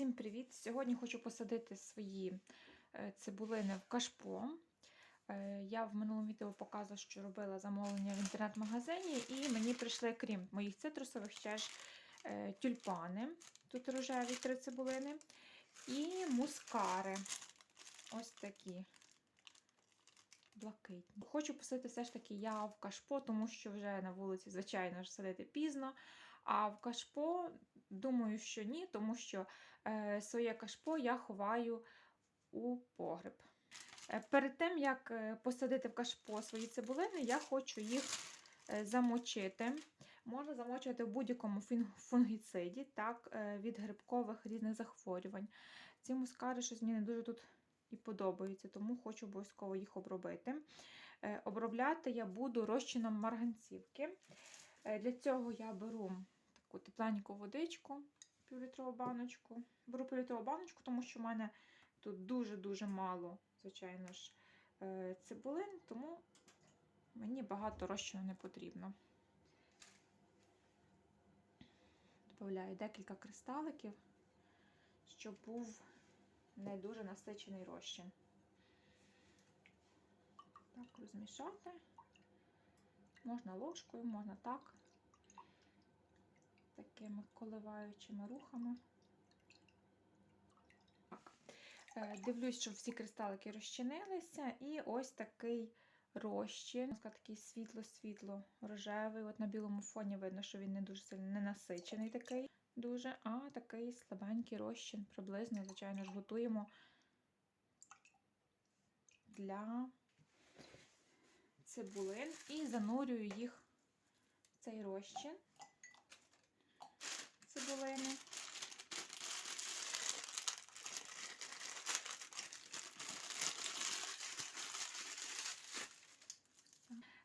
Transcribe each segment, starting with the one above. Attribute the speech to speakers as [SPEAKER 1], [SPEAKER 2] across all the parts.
[SPEAKER 1] Всім привіт! Сьогодні хочу посадити свої е, цибулини в кашпо. Е, Я в минулому відео показувала, що робила замовлення в інтернет-магазині, і мені прийшли, крім моїх цитрусових, ще ж е, тюльпани. Тут рожеві три цибулини. І мускари. Ось такі блакитні. Хочу посадити все ж таки я в кашпо, тому що вже на вулиці, звичайно ж, садити пізно. А в кашпо, думаю, що ні, тому що е, своє кашпо я ховаю у погреб. Е, перед тим, як е, посадити в кашпо свої цибулини, я хочу їх замочити. Можна замочувати в будь-якому фунгіциді, так, від грибкових різних захворювань. Ці мускари щось мені не дуже тут і подобаються, тому хочу обов'язково їх обробити. Обробляти я буду розчином марганцівки. Для цього я беру таку тепленьку водичку, півлітрову баночку. Беру півлітрову баночку, тому що в мене тут дуже-дуже мало, звичайно ж, е, цибулин, тому мені багато розчину не потрібно. Добавляю декілька кристаликів, щоб був не дуже насичений розчин. Так, розмішати. Можна ложкою, можна так, такими коливаючими рухами. Так. Е, Дивлюсь, щоб всі кристалики розчинилися, і ось такий розчин, такий світло-світло рожевий. От на білому фоні видно, що він не дуже сильно не насичений такий, дуже, а такий слабенький розчин, приблизно, звичайно ж, готуємо для цибулин і занурюю їх в цей розчин цибулини.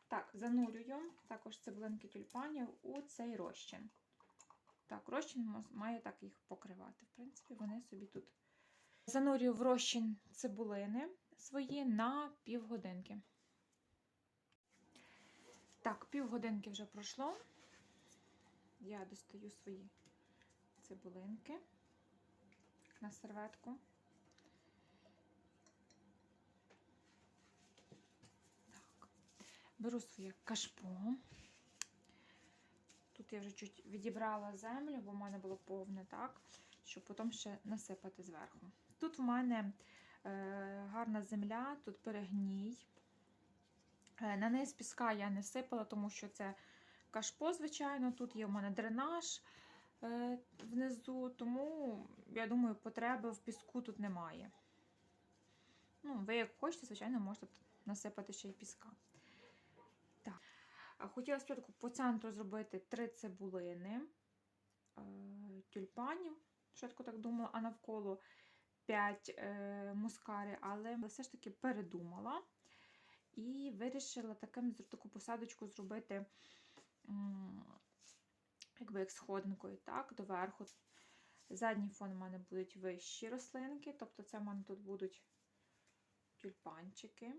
[SPEAKER 1] Так, занурюю також цибулинки тюльпанів у цей розчин. Так, розчин має так їх покривати. В принципі, вони собі тут. Занурюю в розчин цибулини свої на півгодинки. Так, півгодинки вже пройшло. Я достаю свої цибулинки на серветку. Так. Беру своє кашпо. Тут я вже чуть відібрала землю, бо в мене було повне, так, щоб потім ще насипати зверху. Тут в мене е, гарна земля, тут перегній. Е, На низ піска я не сипала, тому що це кашпо, звичайно. Тут є в мене дренаж внизу, тому, я думаю, потреби в піску тут немає. Ну, ви як хочете, звичайно, можете насипати ще й піска. Так. Хотіла спочатку по центру зробити три цибулини е, тюльпанів, спочатку так думала, а навколо 5 е, мускари, але все ж таки передумала. І вирішила таким, таку посадочку зробити якби як сходинкою, так, доверху. Задній фон у мене будуть вищі рослинки, тобто це в мене тут будуть тюльпанчики.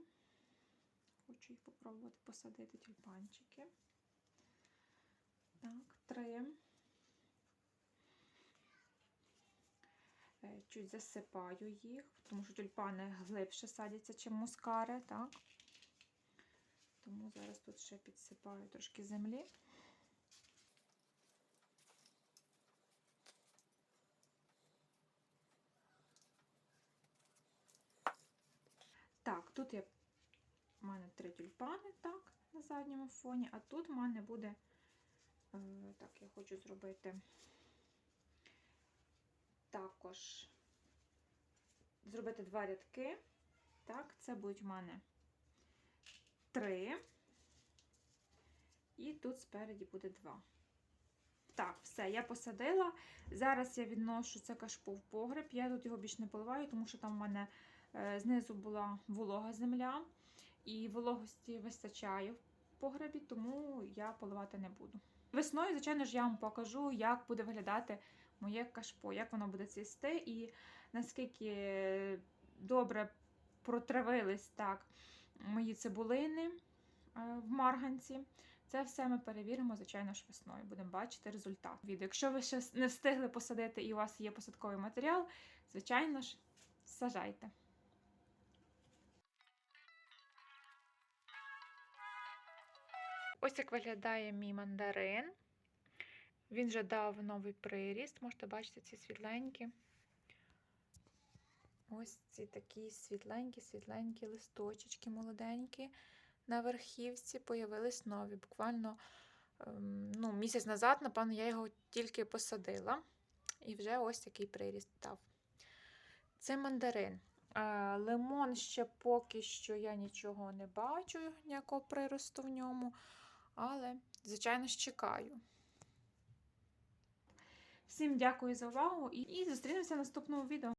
[SPEAKER 1] Хочу їх попробувати посадити тюльпанчики. Так, три. Е, Чуть засипаю їх, тому що тюльпани глибше садяться, чим мускари, так? Тому зараз тут ще підсипаю трошки землі. Так, тут є у мене три тюльпани, так, на задньому фоні, а тут в мене буде, е, так, я хочу зробити також зробити два рядки. Так, це будуть в мене три. І тут спереді буде два. Так, все, я посадила. Зараз я відношу це кашпо в погреб. Я тут його більше не поливаю, тому що там в мене знизу була волога земля. І вологості вистачає в погребі, тому я поливати не буду. Весною, звичайно ж, я вам покажу, як буде виглядати моє кашпо, як воно буде цвісти, і наскільки добре протравились так мої цибулини е, в марганці. Це все ми перевіримо, звичайно ж, весною. Будемо бачити результат відео. Якщо ви ще не встигли посадити і у вас є посадковий матеріал, звичайно ж, сажайте. Ось як виглядає мій мандарин. Він вже дав новий приріст. Можете бачити ці світленькі. Ось ці такі світленькі, світленькі листочечки молоденькі на верхівці появились нові. Буквально ем, ну, місяць назад, напевно, я його тільки посадила. І вже ось такий приріст дав. Це мандарин. Е, Лимон ще поки що я нічого не бачу, ніякого приросту в ньому. Але, звичайно ж, чекаю. Всім дякую за увагу і, зустрінемося в наступному відео.